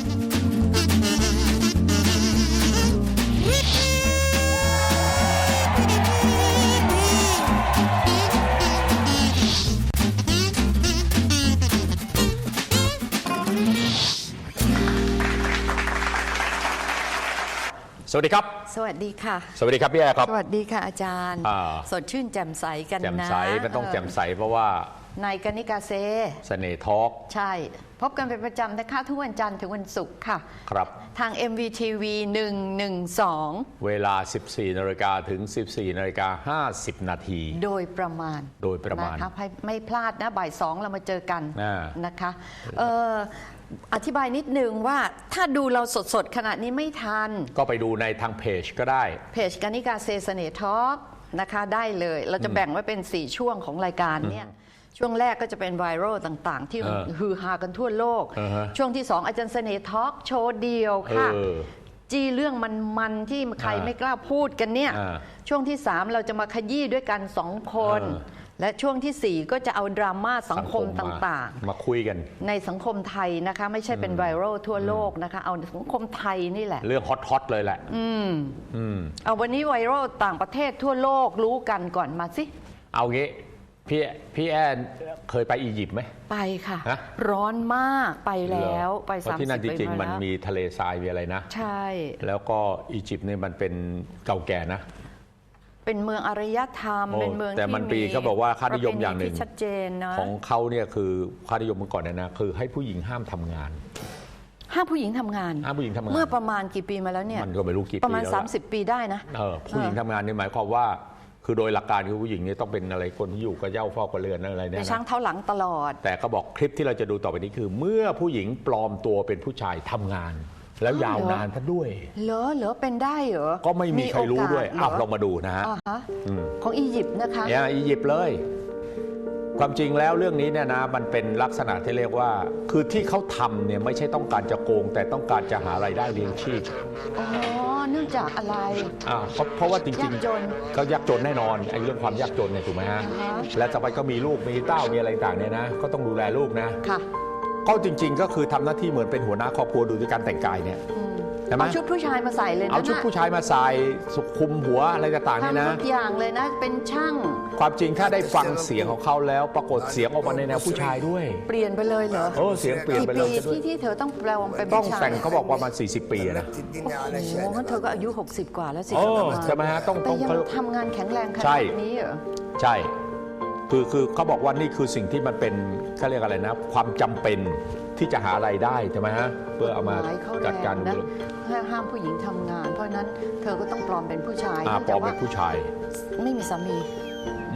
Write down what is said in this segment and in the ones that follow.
สวัสดีครับ สวัสดีค่ะ สวัสดีครับพี่แอร์ครับ สวัสดีค่ะอาจารย์ อ่า สดชื่นแจ่มใสกันนะแจ่มใสมันต้องเแจ่มใสเพราะว่าในกนิกาเซ เสน่ห์ทอล์กใช่ พบกันเป็นประจำนะคะทุกวันจันทร์ถึงวันศุกร์ค่ะ ครับ ทาง MVTV 112 เวลา 14นาฬิกาถึง 14นาฬิกา50 นาที โดยประมาณโดยประมาณ นะคะไม่ไม่พลาดนะบ่ายสองเรามาเจอกันอ่านะคะเอ่ออธิบายนิดนึงว่าถ้าดูเราสดๆ ขณะนี้ไม่ทัน ก็ไปดูในทางเพจก็ได้ เพจกานิกาเซเสน่ห์ทอล์กนะคะได้เลย เราจะแบ่งไว้เป็น 4 ช่วงของรายการเนี่ย ช่วงแรกก็จะเป็นไวรัลต่างๆ ที่เออฮือฮากันทั่วโลก อ่าฮะช่วงที่ 2 อาจารย์เสน่ห์ทอล์กโชว์เดียวค่ะ เออจี้เรื่องมันๆ ที่ใครอ่าไม่กล้าพูดกันเนี่ย อ่าช่วงที่ 3 เราจะมาขยี้ด้วยกัน 2 คน เออ และช่วงทีสี่ 4 ก็จะเอาดราม่าสังคมมาต่างมาคุยกันๆในสังคมไทยนะคะ ไม่ใช่เป็นไวรัลทั่วโลกนะคะ เอาสังคมไทยนี่แหละ เรื่องฮอตๆเลยแหละอืมเอาวันนี้ไวรัลต่างประเทศทั่วโลกรู้กันก่อนมาสิ เอางี้ พี่พี่แอนเคยไปอียิปต์ไหม ไปค่ะ ฮะ ร้อนมากไปแล้วเหรอไปเพราะสามที่นั่นจสิบริงปีๆมันแล้วมีทะเลทรายมีอะไรนะ ใช่ แล้วก็อียิปต์เนี่ยมันเป็นเก่าแก่นะ เป็นเมืองอารยธรรม โอ้เป็นเมืองแต่มันที่ปีเขาบอกว่าค่านิยมอย่างหนึ่ง ประเพณีที่ชัดเจนนะของเขาเนี่ยคือค่านิยมเมื่อก่อนเนี่ยนะคือให้ผู้หญิงห้ามทำงาน ห้ามผู้หญิงทำงาน ห้ามผู้หญิงทำงานเมื่อประมาณกี่ปีมาแล้วเนี่ยมันก็ไม่รู้กี่ปีประมาณ แล้วล่ะ 30 ปีได้นะ เออผู้หญิงทำงานนี่หมายความว่า คือโดยหลักการคือผู้หญิงเนี่ยต้องเป็นอะไรคนที่อยู่กับเหย้าเฝ้ากับเรือนอะไรเนี่เป็ยนช้างนะเท้าหลังตลอด แต่ก็บอกคลิปที่เราจะดูต่อไปนี้คือ เมื่อผู้หญิงปลอมตัวเป็นผู้ชายทำงาน แล้วยาวนานท่านด้วย เหรอเหรอเป็นได้เหรอก็ไม่มีใครรู้ด้วยโกสอ้าวเหลองมาดูนะฮะอ่าฮะอืม ของอียิปต์นะคะ เนี่ยอียิปต์เลย ความจริงแล้วเรื่องนี้เนี่ยนะมันเป็นลักษณะที่เรียกว่า คือที่เขาทำเนี่ยไม่ใช่ต้องการจะโกง แต่ต้องการจะหารายได้เลี้ยงชีพอ๋อเนื่องจากอะไร อ่าเพราะเพราะว่าจริงยากจน ๆก็ยากจนแน่นอนไอ้เรื่องความยากจนเนี่ยถูกไหมฮะอ่าฮะ และต่อไปก็มีลูกมีเต้ามีอะไรต่างเนี่ยนะก็ต้องดูแลลูกนะค่ะก็จริง ๆ ก็คือทำหน้าที่เหมือนเป็นหัวหน้าครอบครัวดูด้วยการแต่งกายเนี่ย อืมใช่ไหมเอาชุดผู้ชายมาใส่เลยนะเอาชุดผู้ชายมาใส่สุคุมหัวอะไรต่างๆเนี่ยทำนะทุกอย่างเลยนะ เป็นช่าง ความจริงถ้าได้ฟังเสียงของเขาแล้ว ปรากฏเสียงออกมาในแนวผู้ชายด้วย เปลี่ยนไปเลยเหรอเออเสียงเปลี่ยนกี่ไปเลปียจะด้วยที่ที่เธอต้องแปลงเป็นต้องผู้ชายแต่งเขาบอกว่าประมาณ40 ปีอะนะโอ้โหงั้นเธอก็อายุ 60 กว่าแล้วสิเออประาณใช่ไหมฮะต้องแต่ต้องยังเขาทำงานแข็งแรงขใช่นาดนี้เหรอใช่ คือคือเขาบอกว่านี่คือสิ่งที่มันเป็นเขาเรียกอะไรนะ ความจำเป็นที่จะหาไรายได้ใช่ไหมฮะเพื่อเอามาหมายเขาแรจัดการงนะให้ห้ามผู้หญิงทำงาน เพราะฉะนั้นเธอก็ต้องปลอมเป็นผู้ชายอาเนื่องปลจาอกมเป็ว่านผู้ชาย ไม่มีสามี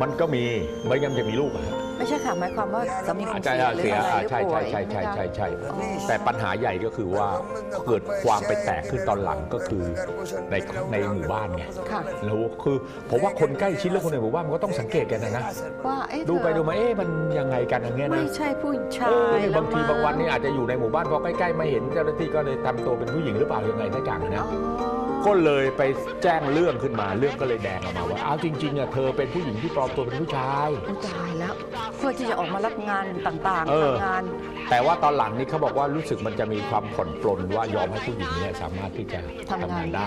มันก็มีไม่งั้นจะมีลูกอะฮะไม่ใช่ค่ะหมายความว่าสามีคุณใช่เสียหรือเสียอะไรอ่าหรือใช่ป่วใช่ยใช่ใช่ใช่ไหมคะใช่แต่ปัญหาใหญ่ก็คือว่าเกิดความไปแตกขึ้นตอนหลังก็คือในในหมู่บ้านไงค่ะแล้วคือผมว่าคนใกล้ชิดและคนในหมู่บ้านมันก็ต้องสังเกตกันนะนะว่าเอ๊ะดูไปเธอดูมาเอ๊ะมันยังไงกันอย่างเงี้ยไม่นะ ใช่ผู้ชาเออยแล้วบางทีมั้บางวันนี่อาจจะอยู่ในหมู่บ้านพอใกล้ๆไม่เห็นเจ้าหน้าที่ก็เลยทำตัวเป็นผู้หญิงหรือเปล่ายังไงสักอย่างนะ อ๋อ ก็เลยไปแจ้งเรื่องขึ้นมา เรื่องก็เลยแดงออกมาว่าอ้าวจริงๆอะเธอเป็นผู้หญิงที่ปลอมตัวเป็นผู้ชาย อุ๊ยตายแล้ว เพื่อที่จะออกมารับงานต่างเออๆทำงาน แต่ว่าตอนหลังนี่เขาบอกว่ารู้สึกมันจะมีความผ่อนปลนว่ายอมให้ผู้หญิงเนี่ยสามารถที่จะทำงานได้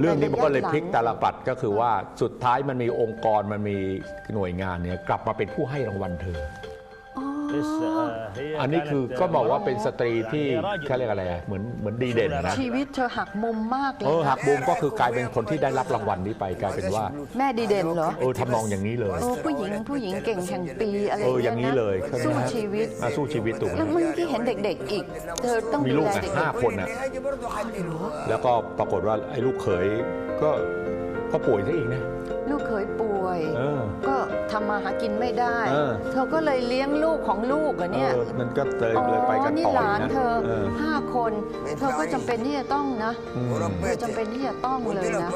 เรื่องนี้มันก็เลยพลิกแต่ตาระยะหลังลปัดก็คือว่าสุดท้ายมันมีองค์กรมันมีหน่วยงานเนี่ยกลับมาเป็นผู้ให้รางวัลเธอ อ๋ออันนี้คือก็บอกว่าเป็นสตรีที่เขาเรียกอะไรอะเหมือนเหมือนดีเด่นนะชีวิตเธอหักมุมมากเลยเออนะหักมุมก็คือกลายเป็นคนที่ได้รับรางวัลนี้ไปกลายเป็นว่าแม่ดีเด่นเหรอเออทำนองอย่างนี้เลยเออผู้หญิงผู้หญิงเก่งแห่งปีอะไรเอออย่างนี้เลยนะสู้ชีวิตอะสู้ชีวิตถูกไหมแล้วเมื่อกี้เห็นเด็ก ๆ อีก เธอต้องมีดูลูกแลอะเด็กห้าคนอะแล้วก็ปรากฏว่าไอ้ลูกเขยก็ก็ป่วยซะอีกนะ ลูก มาหากินไม่ได้ เออ เธอก็เลยเลี้ยงลูกของลูกเหรอเนี่ย เออมันก็เลยเลยไปกันนี่ต่อหอีลากนนะเธอเออ ห้าคนเธอก็จำเป็นที่จะต้องนะ เธอจำเป็นที่จะต้องเลยนะ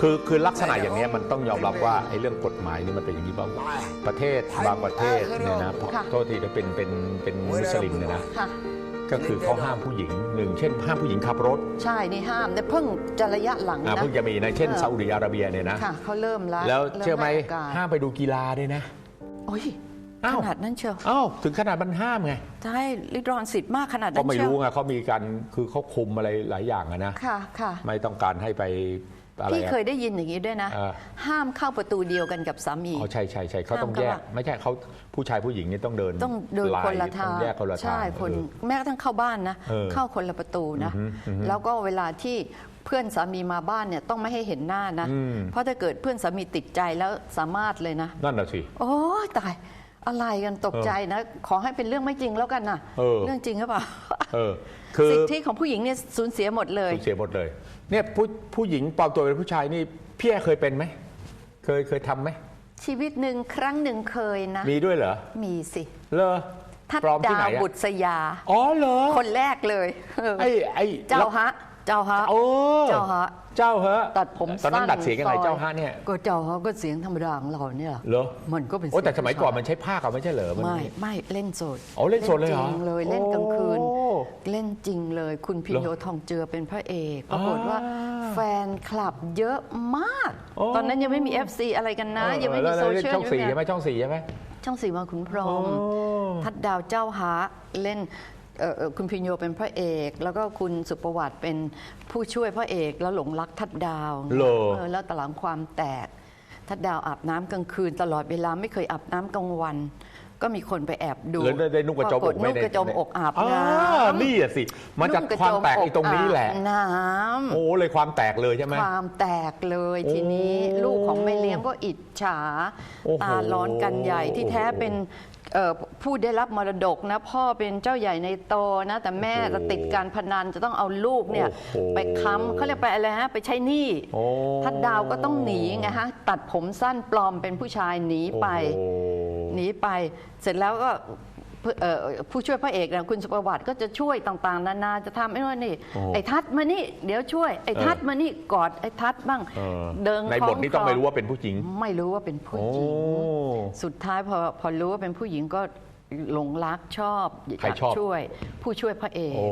คือคือลักษณะอย่างเนี้ยมันต้องยอมรับว่าไอ้เรื่องกฎหมายนี่มันเป็นอย่างนี้บ้างประเทศบางประเทศเนี่ยนะค่ะ โทษทีถ้าเป็นเป็นเป็นมุสลิมเนี่ยนะ ค่ะ ก็คือเขาห้ามผู้หญิงหนึ่งเช่น ห้ามผู้หญิงขับรถใช่นี่ห้ามแต่เพิ่งจะระยะหลังอ่านะ เพิ่งจะมีนะเช่นเออซาอุดิอาระเบียเนี่ยนะ ค่ะเขาเริ่มแล้วแล้วริ่เชื่อไหมให้โอกาสห้ามไปดูกีฬาด้วยนะ โอ้ยอ้าวขนาดนั้นเชียวเอ้าถึงขนาดมันห้ามไงใช่ริดรอนสิทธิ์มากขนาดก็นั้นไม่เชียวรู้ไงเขามีการคือเขาคุมอะไรหลายอย่างอะนะ ค่ะค่ะ ไม่ต้องการให้ไป อะไรพี่อะเคยได้ยินอย่างนี้ด้วยนะเออห้ามเข้าประตูเดียวกันกับสามีอ๋อใช่ใช่ใช่เขาต้องห้ามแยกเข้าอะไม่ใช่เขาผู้ชายผู้หญิงนี่ต้องเดิน ต้องเดินลายคนละทาต้งองแยกคนละทางใช่คนเออแม้กระทั่งเข้าบ้านนะเออเข้าคนละประตูนะอือฮึอือฮึแล้วก็เวลาที่เพื่อนสามีมาบ้านเนี่ยต้องไม่ให้เห็นหน้านะอืมเพราะถ้าเกิดเพื่อนสามีติดใจแล้วสามารถเลยนะ นั่นน่ะสิโอ้ยตายอะไรกันตกใจนะ ขอให้เป็นเรื่องไม่จริงแล้วกันนะเออเรื่องจริงหรือเปล่าเออคือสิทธิของผู้หญิงเนี่ยสูญเสียหมดเลยสูญเสียหมดเลย เนี่ยผู้ผู้หญิงปลอมตัวเป็นผู้ชายนี่พี่แอร์เคยเป็นไหมเคยเคยทำไหมชีวิตหนึ่งครั้งหนึ่งเคยนะ มีด้วยเหรอ มีสิเลอทัดปลอมที่ดาไหนวอะบุตรยา อ๋อเหรอคนแรกเลยเออไอ้ไอ้เจ้าฮะ เจ้าฮะ โอ้เจ้าฮะ เจ้าฮะตัดผมตอนนั้นสั้นดัดเสียงยังไงซอยเจ้าฮะเนี่ย ก็เจ้าฮะก็เสียงธรรมดาของเราเนี่ยเหรอมันก็เป็นโอ้แต่เสีสงมัยก่อนผู้ชามันใช้ผ้าเขาไม่ใช่เหรอมัน ไม่ไม่เล่นสดอ๋อเล่นสดเลยเหรอจริงเลยเล่นกลางคืนโอ้ เล่นจริงเลย คุณพินโยทองเจือเป็นพระเอกปรากฏว่าอ่าแฟนคลับเยอะมากโอ้ตอนนั้นยังไม่มี FC อะไรกันนะเออยังไม่มีแล้วโซแล้วเชียลช่องสี่ยังใช่ไหไม่มช่องสี่ใช่ไหมช่องสีมาขุนพรหมโอ้ทัดดาวเจ้าฮะเล่นเอ่อเอ่อคุณพินโยเป็นพระเอก แล้วก็คุณสุประวัติเป็นผู้ช่วยพระเอกแล้วหลงรักทัดดาวเหรอเออแล้วตอนหลังความแตก ทัดดาวอาบน้ำกลางคืนตลอดเวลาไม่เคยอาบน้ำกลางวัน ก็มีคนไปแอบดูแล้วได้ได้นุ่งกระโจมปอกฏไหมนุ่งกระโจมอกอาบอ่าน้ำนี่อะสิ มันจะงกระความโจแตกไอ้ตรงนี้แหละอกอาบน้ำ โอ้เลยความแตกเลยใช่ไหม ความแตกเลยทีนี้โอ้ลูกของแม่เลี้ยงก็อิจฉาโอ้โหตาร้อนกันใหญ่ที่แท้เป็นเอ่อผู้ได้รับมรดกนะ พ่อเป็นเจ้าใหญ่ในโตนะ แต่แม่จะติดการพนันจะต้องเอาลูกเนี่ย โอ้โหไปค้ำเขาเรียกไปอะไรฮะ ไปใช้หนี้โอ้ ทัดดาวก็ต้องหนีไงฮะ ตัดผมสั้นปลอมเป็นผู้ชายหนีไป โอ้ห นีไป เสร็จแล้วก็เอ่อผู้ช่วยพระเอกนะคุณสุประวัติก็จะช่วยต่างๆ นานาจะทำไอ้นู่นนี่โอ้ไอ้ทัดมานี่เดี๋ยวช่วยไอ้ทัดมานี่กอดไอ้ทัดบ้างเออเดินในบทนี้ต้องไม่รู้ว่าเป็นผู้หญิง ไม่รู้ว่าเป็นผู้โอ้หญิง สุดท้ายพอพอรู้ว่าเป็นผู้หญิงก็ หลงรักชอบอยากใครชอบช่วย ผู้ช่วยพระเอกโอ้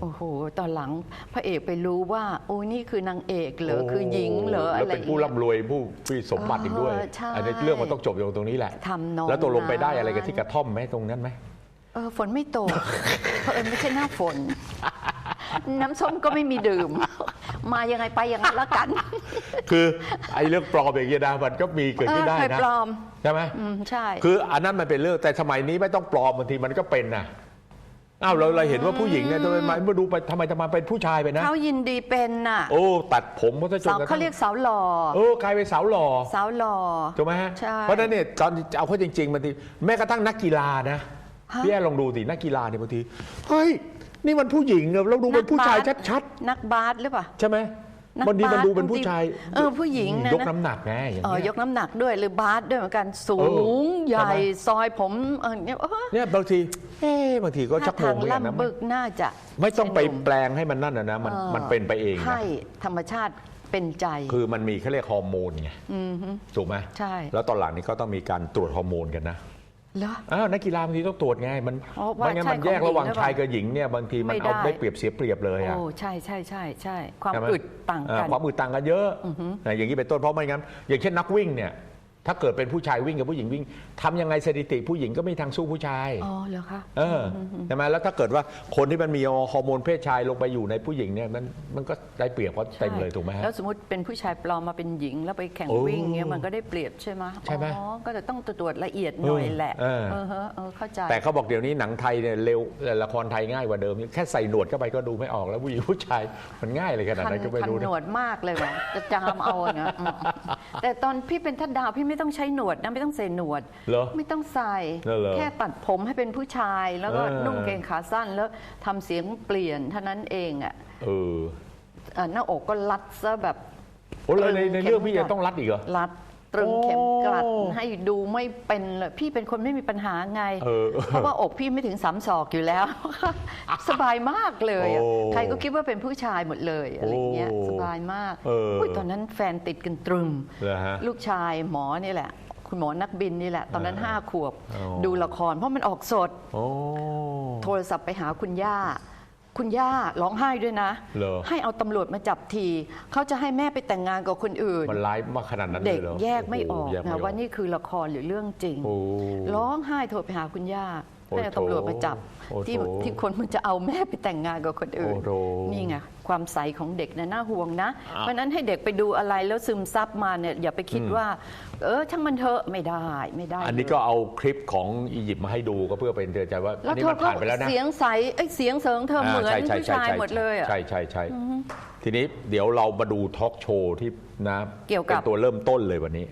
โอ้โหตอนหลังพระเอกไปรู้ว่า โอ้นี่คือนางเอกเหรอคือหญิงเหรอแล้วอะไรเป็นผู้ร่ำรวยผู้มีสมบัติอีกด้วยเออใช่อันนี้เรื่องมันต้องจบอยู่ตรงนี้แหละทำนองแล้วตกลงไปได้อะไรกันนั้นที่กระท่อมไหมตรงนั้นไหมเออฝนไม่ตกเพราะเอิญไม่ใช่หน้าฝน น้ำส้มก็ไม่มีดื่ม มายังไงไปอย่างนั้นละกัน คือไอ้เรื่องปลอมอย่างเงี้ยนะมันก็มีเกิดขึ้นได้เออใครนะปลอมใช่ไหมอืมใช่ คืออันนั้นมันเป็นเรื่องแต่สมัยนี้ไม่ต้องปลอมบางทีมันก็เป็นนะอ้าวเราเราเห็นว่าผู้หญิงเนี่ยทำไมมาดูไปทำไมจะมาเป็นผู้ชายไปนะเขายินดีเป็นน่ะโอ้ตัดผมก็จะจนสาวกระทั่งเขาเรียกสาวหล่อเออกลายเป็นสาวหล่อสาวหล่อถูกไหมฮะใช่เพราะฉะนั้นเนี่ยตอนเอาเข้าจริงๆบางทีแม้กระทั่งนักกีฬานะฮะพี่แอนลองดูสินักกีฬาเนี่ยบางทีเฮ้ย นี่มันผู้หญิงอะเราดูเป็นผู้ชายชัดนักบาสหรือเปล่าๆใช่ไหมนักบางทีมันบาสดูเป็นผู้ชายเออผู้หญิงนะยกน้ำหนักไงอย่างเออเงี้ย ยกน้ำหนักด้วยหรือบาสด้วยเหมือนกันสูเอองใหญ่ใช่ไหม ซอยผมเออเนี่ยเออเนี่ยบางทีเอ๊ะบางทีก็ชัท่ากงทางงเหมือนกันนะล่ำบึกน่าจะไม่ต้องไปใช่หนุ่มแปลงให้มันนั่นนะนะมันออมันเป็นไปเองนะให้ธรรมชาติเป็นใจ คือมันมีเขาเรียกฮอร์โมนไงถูกไหมใช่ แล้วตอนหลังนี้ก็ต้องมีการตรวจฮอร์โมนกันนะ เหรอ อ้าวนักกีฬาบางทีต้องตรวจไงมันอ๋อว่าไม่งั้นใช่มันแยกระหว่างของหญิงหรือเปล่าชายกับหญิงเนี่ยบางทีมันไม่เอาได้ได้เปรียบเสียเปรียบเลยอะ โอ้ใช่ใช่ใช่ใช่ความใช่ไหมอึดต่างเออกันความอึดต่างกันเยอะนะอย่างนี้เป็นต้นเพราะไม่งั้นอย่างเช่นนักวิ่งเนี่ย ถ้าเกิดเป็นผู้ชายวิ่งกับผู้หญิงวิ่งทำยังไงสถิติผู้หญิงก็ไม่มีทางสู้ผู้ชาย อ๋อเหรอคะเออใช่ไหมแล้วถ้าเกิดว่าคนที่มันมีฮอร์โมนเพศชายลงไปอยู่ในผู้หญิงเนี่ยมันมันก็ได้เปรียบเขาเต็มเลยถูกไหมฮะ แล้วสมมติเป็นผู้ชายปลอมมาเป็นหญิงแล้วไปแข่งโอ้วิ่งเงี้ยมันก็ได้เปรียบใช่ไหมใช่ไหมอ๋อก็จะต้องตรวจละเอียดหน่อยแหละเออเออฮะเออเข้าใจ แต่เขาบอกเดี๋ยวนี้หนังไทยเนี่ยเร็วละครไทยง่ายกว่าเดิม แค่ใส่หนวดเข้าไปก็ดูไม่ออกแล้วผู้หญิงผู้ชายมันง่ายเลยขนาดคันนั้นก็ไม่คันรู้หนนะวดมากเลยว่ะจะจามเอาอะนะอืม แต่ตอนพี่เป็นทัดดาวพี่ไม่ต้องใช้หนวดนะไม่ต้องใส่หนวด เหรอ ไม่ต้องใส่เหรอเหรอแค่ตัดผมให้เป็นผู้ชาย แล้วก็เออ นุ่งเกงขาสั้นแล้วทำเสียงเปลี่ยนเท่านั้นเองอะเอออะหน้าอกก็รัดซะแบบโอ้เลยในในเรื่องพี่ข็จะมต้องรัดอีกเหรอ รัด ตรึงเข็มกลัดโอ้ให้ดูไม่เป็นเลยพี่เป็นคนไม่มีปัญหาไงเออเพราะว่าอกพี่ไม่ถึงสามศอกอยู่แล้ว สบายมากเลยอะโอ้ใครก็คิดว่าเป็นผู้ชายหมดเลยอะไรเงี้ยโอ้สบายมากเอออุ๊ยตอนนั้นแฟนติดกันตรึมเหรอฮะลูกชายหมอนี่แหละ คุณหมอนักบินนี่แหละ ตอนนั้นเออห้าขวบอ๋อดูละครเพราะมันออกสดโอ้โทรศัพท์ไปหาคุณย่า คุณย่าร้องไห้ด้วยนะ เหรอ ให้เอาตำรวจมาจับทีเขาจะให้แม่ไปแต่งงานกับคนอื่น มันร้ายมากขนาดนั้นเลเด็ยกเหรอแยกไม่ออกโโหแยไม่นะว่านี่คือละครหรือเรื่องจริง โอ้ ร้องไห้โทรไปหาคุณย่าโอ้ให้เอาตำรวจมาจับโอ้โถที่ที่คนมันจะเอาแม่ไปแต่งงานกับคนอื่น โอ้โถ นี่ไง ความใสของเด็กนะน่าห่วงนะอะเพราะฉะนั้นให้เด็กไปดูอะไรแล้วซึมซับมาเนี่ยอย่าไปคิดว่า เออช่างมันเถอะไม่ได้ไม่ได้อันนี้เลยก็เอาคลิปของอียิปต์มาให้ดูก็เพื่อเป็นเตือนใจว่าแล้อัวนนี้เธอมันก็ผ่านไปแล้วนะเสียงใสเอ้ยเสียงเสริงเธอเหมือนใช่ใช่ผู้ใช่ชายใช่หมดเลยอะใช่ใช่ใช่ทีนี้เดี๋ยวเรามาดูทอล์กโชว์ที่นะเกี่ยวกับป็นตัวเริ่มต้นเลยวันนี้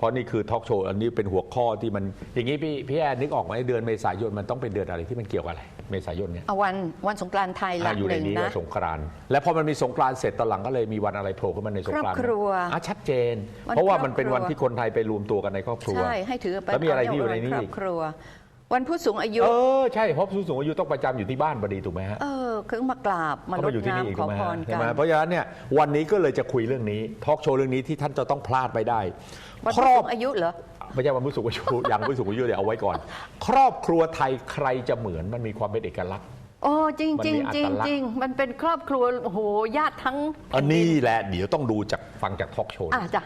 เพราะนี่คือทอล์กโชว์อันนี้เป็นหัวข้อที่มัน อย่างนี้พี่พี่แอนนึกออกไหมเดือนเมษายนมันต้องเป็นเดือนอะไรที่มันเกี่ยวกับอะไร เมษายนเนี่ยเอาวันวันสงกรานต์ไทยละอะอยู่หในนึ่งนี้นะ ว่าสงกรานต์แล้วพอมันมีสงกรานต์เสร็จตอนหลังก็เลยมีวันอะไรโผล่ขึ้นมาในสงกรานต์ครอบครัวอะชัดเจน วันเพราะว่าครอบมันเป็นครัว วันที่คนไทยไปรวมตัวกันในครอบครัว ใช่ให้ถือไปแล้วมีอะไรที่อยู่ในนี้ครออีบก ครัว วันผู้สูงอายุ เออใช่เพราะผู้สูงอายุต้องประจำอยู่ที่บ้านพอดีถูกไหมฮะ เออ คือมากราบมาก็รมาดอยู่ที่นี่อีกน้ำขถูอกไหมพฮะรใช่กัไหมนเพราะฉะนั้นเนี่ยวันนี้ก็เลยจะคุยเรื่องนี้ทอล์กโชว์เรื่องนี้ที่ท่านจะต้องพลาดไปได้วันคผู้รอสูบงอายุเหรอไม่ใช่วันผู้สูงอายุอย่างผู้สูงอายุเดี๋ยวเอาไว้ก่อน ครอบครัวไทยใครจะเหมือนมันมีความเป็นเอกลักษณ์โอ้จริงมันจริมีงอัจริตงลักษณ์จริงมันเป็นครอบครัวโอ้โหญาติทั้งอันนี้แหละเดี๋ยวต้องดูจากฟังจากทอล์กโชว์อะจ้ะ